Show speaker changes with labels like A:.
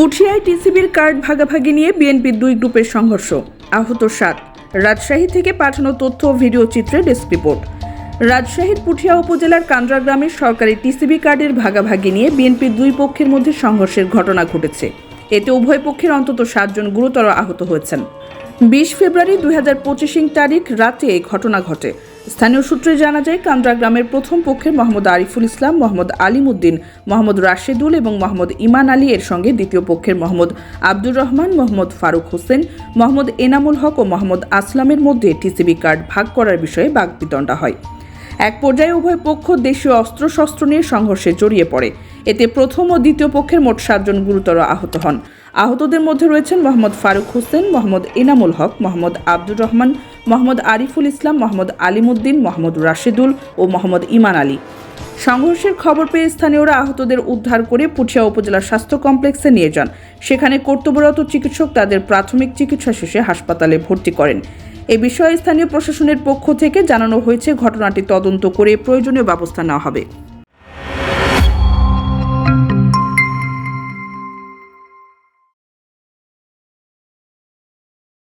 A: পুঠিয়ায় টিসিবির card ভাগাভাগি নিয়ে বিএনপির দুই গ্রুপের সংঘর্ষ। আহত সাত। রাজশাহী থেকে পাঠানো তথ্য ও ভিডিও চিত্রে ডেস্ক রিপোর্ট। রাজশাহীর পুঠিয়া উপজেলার কান্দ্রা গ্রামের সরকারি টিসিবি কার্ডের ভাগাভাগি নিয়ে বিএনপির দুই পক্ষের মধ্যে সংঘর্ষের ঘটনা ঘটেছে। এতে উভয় পক্ষের অন্তত সাতজন গুরুতর আহত হয়েছেন। বিশ ফেব্রুয়ারি দুই হাজার পঁচিশিং তারিখ রাতে এই ঘটনা ঘটে। স্থানীয় সূত্রে জানা যায়, কান্দ্রা গ্রামের প্রথম পক্ষের মোহাম্মদ আরিফুল ইসলাম, মোহাম্মদ আলিমুদ্দিন, মোহাম্মদ রাশেদুল এবং মোহাম্মদ ইমান আলী এর সঙ্গে দ্বিতীয় পক্ষের মোহাম্মদ আব্দুর রহমান, মোহাম্মদ ফারুক হোসেন, মোহাম্মদ এনামুল হক ও মোহাম্মদ আসলামের মধ্যে টিসিবি কার্ড ভাগ করার বিষয়ে বাগবিতণ্ডা হয়। এক পর্যায়ে উভয় পক্ষ দেশীয় অস্ত্রশস্ত্র নিয়ে সংঘর্ষে জড়িয়ে পড়ে। এতে প্রথম ও দ্বিতীয় পক্ষের মোট সাতজন গুরুতর আহত হন। আহতদের মধ্যে রয়েছেন মোহাম্মদ ফারুক হোসেন, মোহাম্মদ এনামুল হক, মোহাম্মদ আব্দুর রহমান, মোহাম্মদ আরিফুল ইসলাম, মোহাম্মদ আলিমুদ্দিন, মোহাম্মদ রাশেদুল ও মোহাম্মদ ইমান আলী। সংঘর্ষের খবর পেয়ে স্থানীয়রা আহতদের উদ্ধার করে পুঠিয়া উপজেলা স্বাস্থ্য কমপ্লেক্সে নিয়ে যান। সেখানে কর্তব্যরত চিকিৎসক তাদের প্রাথমিক চিকিৎসা শেষে হাসপাতালে ভর্তি করেন। এ বিষয়ে স্থানীয় প্রশাসনের পক্ষ থেকে জানানো হয়েছে, ঘটনাটি তদন্ত করে প্রয়োজনীয় ব্যবস্থা নেওয়া হবে।